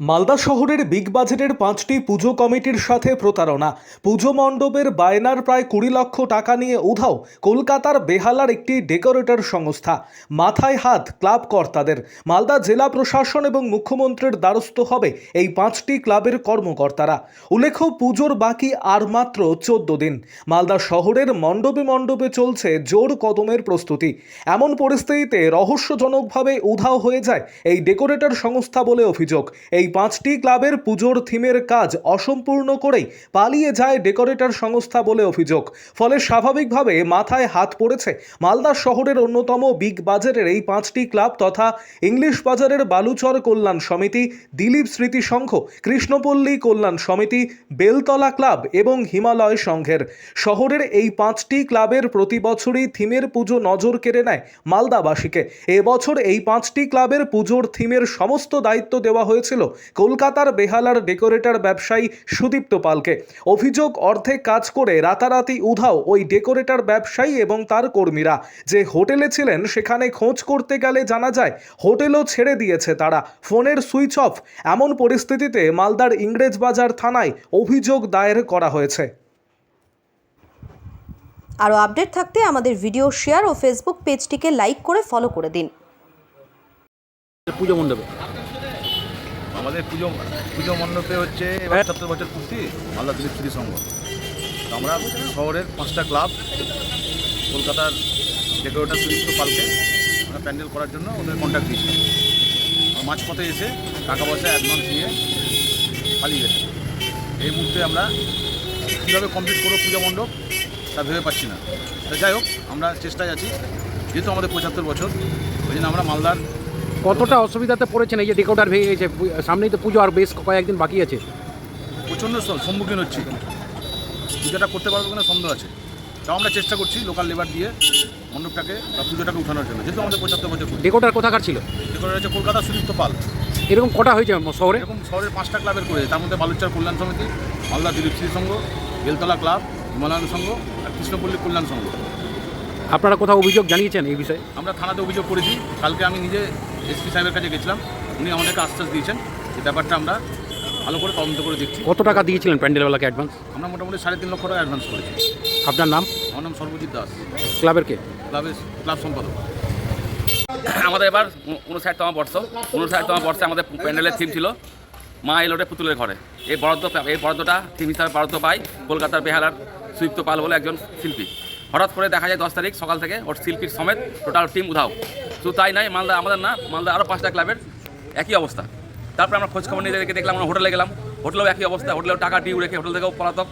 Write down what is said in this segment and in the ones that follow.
মালদা শহরের বিগ বাজেটের পাঁচটি পুজো কমিটির সাথে প্রতারণা। পুজো মণ্ডপের বায়নার প্রায় কুড়ি লক্ষ টাকা নিয়ে উধাও কলকাতার বেহালার একটি ডেকোরেটর সংস্থা। মাথায় হাত ক্লাব কর্তাদের। মালদা জেলা প্রশাসন এবং মুখ্যমন্ত্রীর দ্বারস্থ হবে এই পাঁচটি ক্লাবের কর্মকর্তারা। উল্লেখ্য, পুজোর বাকি আর মাত্র চোদ্দ দিন। মালদা শহরের মণ্ডপে মণ্ডপে চলছে জোর কদমের প্রস্তুতি। এমন পরিস্থিতিতে রহস্যজনকভাবে উধাও হয়ে যায় এই ডেকোরেটর সংস্থা বলে অভিযোগ। এই পাঁচটি ক্লাবের পুজোর থিমের কাজ অসম্পূর্ণ করেই পালিয়ে যায় ডেকোরেটর সংস্থা বলে অভিযোগ। ফলে স্বাভাবিকভাবে মাথায় হাত পড়েছে মালদা শহরের অন্যতম বিগ বাজারের এই পাঁচটি ক্লাব তথা ইংলিশ বাজারের বালুচর কল্যাণ সমিতি, দিলীপ স্মৃতি সংঘ কৃষ্ণপল্লী কল্যাণ সমিতি, বেলতলা ক্লাব এবং হিমালয় সংঘের। শহরের এই পাঁচটি ক্লাবের প্রতি বছরই থিমের পুজো নজর কেড়ে নেয় মালদাবাসীকে। এবছর এই পাঁচটি ক্লাবের পুজোর থিমের সমস্ত দায়িত্ব দেওয়া হয়েছিল কলকাতার বেহালার ডেকোরেটর ব্যবসায়ী সুদীপ্ত পালকে। অভিযোগ অর্ধেক কাজ করে রাতারাতি উধাও ওই ডেকোরেটর ব্যবসায়ী এবং তার কর্মীরা। যে হোটেলে ছিলেন সেখানে খোঁজ করতে গেলে জানা যায় হোটেলও ছেড়ে দিয়েছে তারা। ফোনের সুইচ অফ এমন পরিস্থিতিতে মালদার ইংরেজবাজার থানায় অভিযোগ দায়ের করা হয়েছে। আরও আপডেট থাকতে আমাদের ভিডিও শেয়ার ও ফেসবুক পেজটিকে লাইক করে ফলো করে দিন। পুজো মণ্ডপে। আমাদের পুজো পুজো মণ্ডপে হচ্ছে এবার সত্তর বছর পূর্তি মালদা দিলীপ স্মৃতি সংঘ। তো আমরা শহরের পাঁচটা ক্লাব কলকাতার ডেকোরেটার সুদীপ্ত পালকে আমরা প্যান্ডেল করার জন্য ওদের কন্ট্যাক্ট দিয়েছিলাম আর মাঝপথে এসে টাকা পয়সা অ্যাডভান্স নিয়ে পালিয়ে গেছে। এই মুহূর্তে আমরা কীভাবে কমপ্লিট করব পূজা মণ্ডপ তা ভেবে পাচ্ছি না। তা যাই হোক আমরা চেষ্টায় আছি যেহেতু আমাদের পঁচাত্তর বছর ওই জন্য আমরা মালদার কতটা অসুবিধাতে পড়েছেন? এই যে ডেকোটার ভেঙে গেছে সামনেই তো পুজো আর বেশ কয়েকদিন বাকি আছে। প্রচণ্ড সম্মুখীন হচ্ছি। পুজোটা করতে পারব কিনা সন্দেহ আছে। তাও আমরা চেষ্টা করছি লোকাল লেবার দিয়ে মণ্ডপটাকে বা পুজোটাকে উঠানোর জন্য যেহেতু আমাদের পঁচাত্তর বছর ডেকোটার কোথাকার ছিল? এরপরে রয়েছে কলকাতা সুদীপ্ত পাল। এরকম কটা হয়েছে শহরে? এরকম শহরের পাঁচটা ক্লাবের করেছে। তার মধ্যে বালুচার কল্যাণ সমিতি মালদা দিলীপ শ্রী সংঘ বেলতলা ক্লাব হিমালয়ান সংঘ আর কৃষ্ণপল্লী কল্যাণ সংঘ। আপনারা কোথাও অভিযোগ জানিয়েছেন এই বিষয়ে? আমরা থানাতে অভিযোগ করেছি। কালকে আমি নিজে এসপি সাহেবের কাছে গেছিলাম। উনি আমাদেরকে আশ্বাস দিয়েছেন যে ব্যাপারটা আমরা ভালো করে তদন্ত করে দেখছি। কত টাকা দিয়েছিলেন প্যান্ডেলওয়ালাকে অ্যাডভান্স আমরা মোটামুটি সাড়ে তিন লক্ষ টাকা অ্যাডভান্স করেছি। আপনার নাম? আমার নাম সর্বজিৎ দাস। ক্লাবের কে? ক্লাবের ক্লাব সম্পাদক। আমাদের এবার উনষাটতম বর্ষ। উনষাটতম বর্ষে আমাদের প্যান্ডেলের থিম ছিল মা এলোটে পুতুলের ঘরে। এই বরাদ্দ এই বরাদ্দটা থিম হিসাবে বরাদ্দ পাই কলকাতার বেহালার সুদীপ্ত পাল বলে একজন শিল্পী। হঠাৎ করে দেখা যায় দশ তারিখ সকাল থেকে ওর শিল্পীর সমেত টোটাল টিম উধাও। শুধু তাই নয়, মালদা আমাদের না, মালদা আরও পাঁচটা ক্লাবের একই অবস্থা। তারপরে আমরা খোঁজ খবর নিয়ে দেখে দেখলাম আমরা হোটেলে গেলাম, হোটেলেও একই অবস্থা, হোটেলেও টাকা ডিউ রেখে হোটেল থেকেও পলাতক।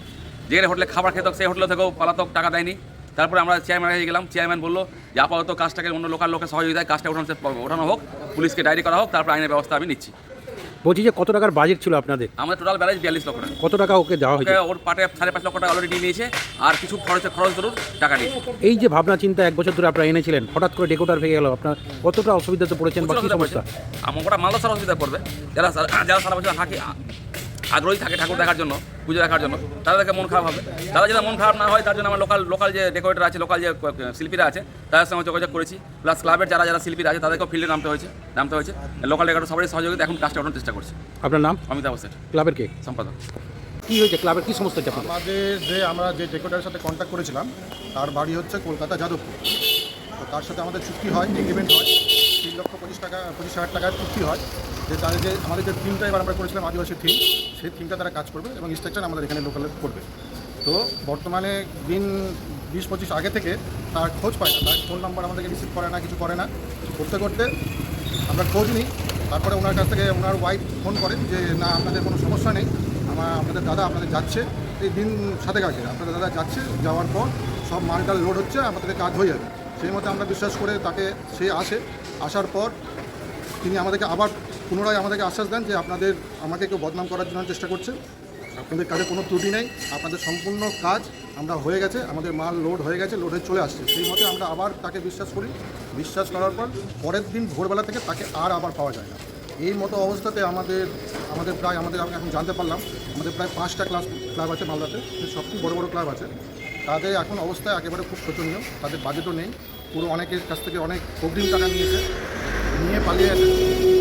যেখানে হোটেলে খাবার খেত সেই হোটেল থেকেও পলাতক, টাকা দেয়নি। তারপরে আমরা চেয়ারম্যান হয়ে গেলাম চেয়ারম্যান বলল যে আপাতত কাজটাকে অন্য লোকাল লোকের সহযোগিতায় কাজটা ওঠানো ওঠানো হোক, পুলিশকে ডায়েরি করা হোক, তারপর আইনের ব্যবস্থা আমি নিচ্ছি। বলছি যে কত টাকার বাজেট ছিল আপনাদের? আমাদের টোটাল ব্যালেন্স বিয়াল্লিশ লক্ষ টাকা। কত টাকা ওকে দেওয়া হয়েছে? ওর পাটে সাড়ে পাঁচ লক্ষ টাকা অলরেডি নিয়েছে আর কিছু খরচ খরচ ধরুন টাকা নিয়েছে এই যে ভাবনা চিন্তা এক বছর ধরে আপনারা এনেছিলেন হঠাৎ করে ডেকোটার ভেঙে গেল আপনার কতটা অসুবিধাতে পড়েছেন বা কি সমস্যা? আমার ওটা মালদা সারা অসুবিধা করবে যারা যারা সারা বছর থাকে আগ্রহী থাকে ঠাকুর দেখার জন্য পুজো দেখার জন্য তাদেরকে মন খারাপ হবে। তারা যেন মন খারাপ না হয় তার জন্য আমার লোকাল লোকাল যে ডেকোরেটর আছে লোকাল যে শিল্পীরা আছে তাদের সঙ্গে যোগাযোগ করেছি। প্লাস ক্লাবের যারা যারা শিল্পীরা আছে তাদেরকেও ফিল্ডে নামতে হয়েছে নামতে হয়েছে। লোকাল ডেকোরেটর সবারই সহযোগিতা এখন কাজটা ওঠানোর চেষ্টা করছে। আপনার নাম? অমিতাভ সেট ক্লাবের কে? সম্পাদক। কী হয়েছে? ক্লাবের কী সমস্যা আমাদের যে আমরা যে ডেকোরেটারের সাথে কন্ট্যাক্ট করেছিলাম তার বাড়ি হচ্ছে কলকাতা যাদবপুর। তো তার সাথে আমাদের চুক্তি হয় এগ্রিমেন্ট হয়। তিন লক্ষ পঁচিশ টাকা পঁচিশ হাজার টাকার চুক্তি হয়। যে তাদের যে আমাদের যে থিমটা এবার আমরা করেছিলাম আদিবাসী থিম সেই থিমটা তারা কাজ করবে এবং স্ট্রাকচার আমাদের এখানে লোকালে করবে। তো বর্তমানে দিন বিশ পঁচিশ আগে থেকে তার খোঁজ পায় না। তার ফোন নাম্বার আমাদেরকে রিসিভ করে না, কিছু করে না। করতে করতে আমরা খোঁজ নিই। তারপরে ওনার কাছ থেকে ওনার ওয়াইফ ফোন করেন যে, না, আপনাদের কোনো সমস্যা নেই। আমার আপনাদের দাদা আপনাদের যাচ্ছে। এই দিন সাথে কাছে আপনাদের দাদা যাচ্ছে, যাওয়ার পর সব মালটাল লোড হচ্ছে আমাদের কাজ হয়ে যাবে। সেই মতো আমরা বিশ্বাস করে তাকে, সে আসে। আসার পর তিনি আমাদেরকে আবার পুনরায় আমাদেরকে আশ্বাস দেন যে আপনাদের, আমাকে কেউ বদনাম করার জন্য চেষ্টা করছে। আপনাদের কাজে কোনো ত্রুটি নেই। আপনাদের সম্পূর্ণ কাজ আমরা হয়ে গেছে। আমাদের মাল লোড হয়ে গেছে লোড হয়ে চলে আসছে। সেই মতে আমরা আবার তাকে বিশ্বাস করি। বিশ্বাস করার পর পরের দিন ভোরবেলা থেকে তাকে আর আবার পাওয়া যায় না। এই মতো অবস্থাতে আমাদের আমাদের প্রায়, আমাদের আমি এখন জানতে পারলাম, আমাদের প্রায় পাঁচটা ক্লাস, ক্লাব আছে মালদাতে। সবচেয়ে বড় বড় ক্লাব আছে। তাদের এখন অবস্থা একেবারে খুব শোচনীয়। তাদের বাজেটও নেই। পুরো অনেকের কাছ থেকে অনেক অগ্রিম টাকা নিয়েছে। নিয়ে পালিয়ে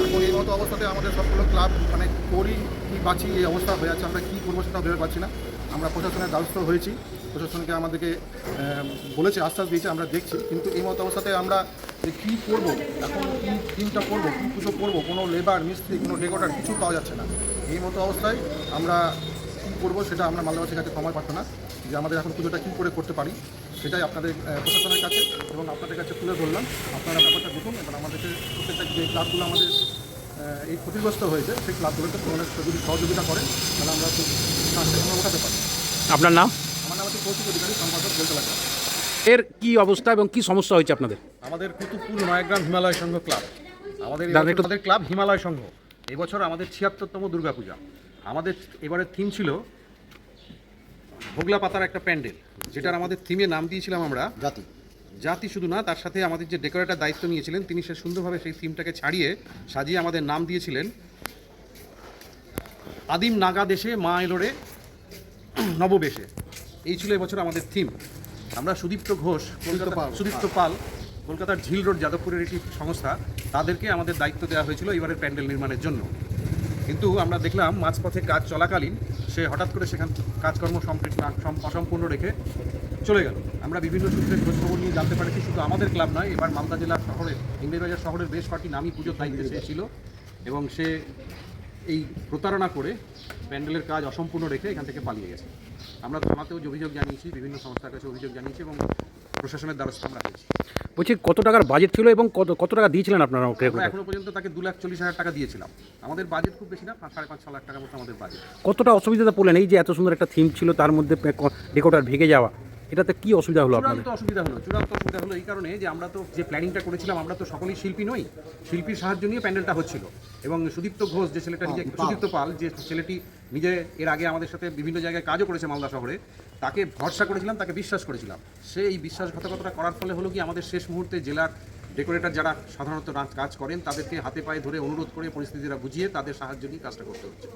এবং এই মতো অবস্থাতে আমাদের সবগুলো ক্লাব মানে করি কি বাঁচি এই অবস্থা হয়ে আছে, আমরা কী করব সেটা ভেবে পাচ্ছি না। আমরা প্রশাসনের দ্বারস্থ হয়েছি, প্রশাসনকে আমাদেরকে বলেছে, আশ্বাস দিয়েছে, আমরা দেখছি। কিন্তু এই মতো অবস্থাতে আমরা যে কী করব, এখন কী থিমটা করব, কী পুজো করব, কোনো লেবার মিস্ত্রি, কোনো ডেকোটার কিছু পাওয়া যাচ্ছে না। এই মতো অবস্থায় আমরা কী করব সেটা আমরা মালদাবাসীর কাছে সময় পাচ্ছ না যে আমাদের এখন পুজোটা কী করে করতে পারি, সেটাই আপনাদের প্রশাসনের কাছে এবং আপনাদের কাছে তুলে ধরলাম। আপনারা ব্যাপারটা দেখুন, এবং আমাদেরকে প্রত্যেকটা যে ক্লাবগুলো আমাদের এই ক্ষতিগ্রস্ত হয়েছে সেই ক্লাবগুলোকে তোমাদের যদি সহযোগিতা করেন তাহলে আমরা খুব আমরা ওঠাতে পারি আপনার নাম? আমার নাম হচ্ছে কৌশিক অধিকারী সম্পাদক বলতে লাগবে এর কি অবস্থা এবং কি সমস্যা হয়েছে আপনাদের? আমাদের কুতুবপুর নয়াগ্রাম হিমালয় সংঘ ক্লাব আমাদের আমাদের ক্লাব হিমালয় সংঘ। এবছর আমাদের ছিয়াত্তরতম দুর্গাপূজা। আমাদের এবারের থিম ছিল ভোগলা পাতার একটা প্যান্ডেল যেটার আমাদের থিমে নাম দিয়েছিলাম আমরা। জাতি। জাতি শুধু না তার সাথে আমাদের যে ডেকোরেটার দায়িত্ব নিয়েছিলেন তিনি সে সুন্দরভাবে সেই থিমটাকে ছাড়িয়ে সাজিয়ে আমাদের নাম দিয়েছিলেন। আদিম নাগা দেশে মা এলোরে নববেশে। এই ছিল এবছর আমাদের থিম আমরা সুদীপ্ত ঘোষ কলকাতা। সুদীপ্ত পাল কলকাতার ঝিল রোড যাদবপুরের একটি সংস্থা তাদেরকে আমাদের দায়িত্ব দেওয়া হয়েছিল এবারের প্যান্ডেল নির্মাণের জন্য। কিন্তু আমরা দেখলাম মাঝপথে কাজ চলাকালীন সে হঠাৎ করে সেখান কাজকর্ম না- অসম্পূর্ণ রেখে চলে গেল। আমরা বিভিন্ন সূত্রে খোঁজখবর নিয়ে জানতে পারেছি শুধু আমাদের ক্লাব নয়, এবার মালদা জেলার শহরে ইংরেজবাজার শহরের বেশ কয়েকটি নামী পুজোর দায়িত্বে সে ছিল এবং সে এই প্রতারণা করে প্যান্ডেলের কাজ অসম্পূর্ণ রেখে এখান থেকে পালিয়ে গেছে। আমরা থানাতেও অভিযোগ জানিয়েছি, বিভিন্ন সংস্থার কাছে অভিযোগ জানিয়েছি এবং প্রশাসনের দ্বারস্থ আমরা হয়েছি। বলছি কত টাকার বাজেট ছিল এবং কত কত টাকা দিয়েছিলেন আপনারা আমরা ক্রেডিট এখনও পর্যন্ত তাকে দু লাখ চল্লিশ হাজার টাকা দিয়েছিলাম। আমাদের বাজেট খুব বেশি না পাঁচ- সাড়ে পাঁচ ছ লাখ টাকার মতো আমাদের বাজেট কতটা অসুবিধাতে পড়লেন? এই যে এত সুন্দর একটা থিম ছিল তার মধ্যে ডেকোটার ভেঙে যাওয়া। এটাতে কি অসুবিধা হলো আপনাদের? চূড়ান্ত অসুবিধা হলো চূড়ান্ত অসুবিধা হলো এই কারণে যে আমরা তো যে প্ল্যানিংটা করেছিলাম আমরা তো সকলেই শিল্পী নই। শিল্পীর সাহায্য নিয়ে প্যান্ডেলটা হচ্ছিল। এবং সুদীপ্ত ঘোষ যে ছেলেটা নিজে সুদীপ্ত পাল যে ছেলেটি নিজে এর আগে আমাদের সাথে বিভিন্ন জায়গায় কাজও করেছে মালদা শহরে তাকে ভরসা করেছিলাম তাকে বিশ্বাস করেছিলাম। সে এই বিশ্বাসঘাতকতা করার ফলে হলো কি আমাদের শেষ মুহূর্তে জেলার ডেকোরেটর যারা সাধারণত কাজ করেন তাদেরকে হাতে পায়ে ধরে অনুরোধ করে পরিস্থিতিটা বুঝিয়ে তাদের সাহায্য নিয়ে কাজটা করতে হচ্ছে।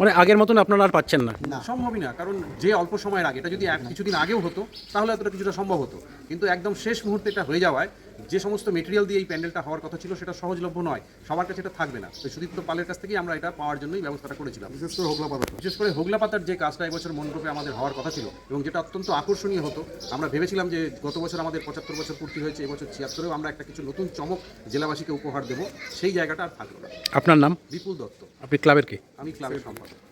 মানে আগের মতন আপনারা আর পাচ্ছেন না। সম্ভবই না কারণ যে অল্প সময়ের আগে এটা যদি এক কিছুদিন আগেও হতো তাহলে এতটা কিছুটা সম্ভব হতো। কিন্তু একদম শেষ মুহূর্তে এটা হয়ে যাওয়ায় যে সমস্ত মেটেরিয়াল দিয়ে এই প্যান্ডেলটা হওয়ার কথা ছিল সেটা সহজলভ্য নয়। সবার কাছে এটা থাকবে না। তো সুদীপ্ত পালের কাছ থেকেই আমরা এটা পাওয়ার জন্যই ব্যবস্থাটা করেছিলাম। বিশেষ করে হোগলা পাতা বিশেষ করে হোগলা পাতার যে কাজটা এবছর মণ্ডপে আমাদের হওয়ার কথা ছিল এবং যেটা অত্যন্ত আকর্ষণীয় হতো আমরা ভেবেছিলাম যে গত বছর আমাদের পঁচাত্তর বছর পূর্তি হয়েছে এবছর ছিয়াত্তরেও আমরা একটা কিছু নতুন চমক জেলাবাসীকে উপহার দেবো সেই জায়গাটা আর থাকল না। আপনার নাম? বিপুল দত্ত। আপনি ক্লাবের কে? আমি ক্লাবের সম্পাদক।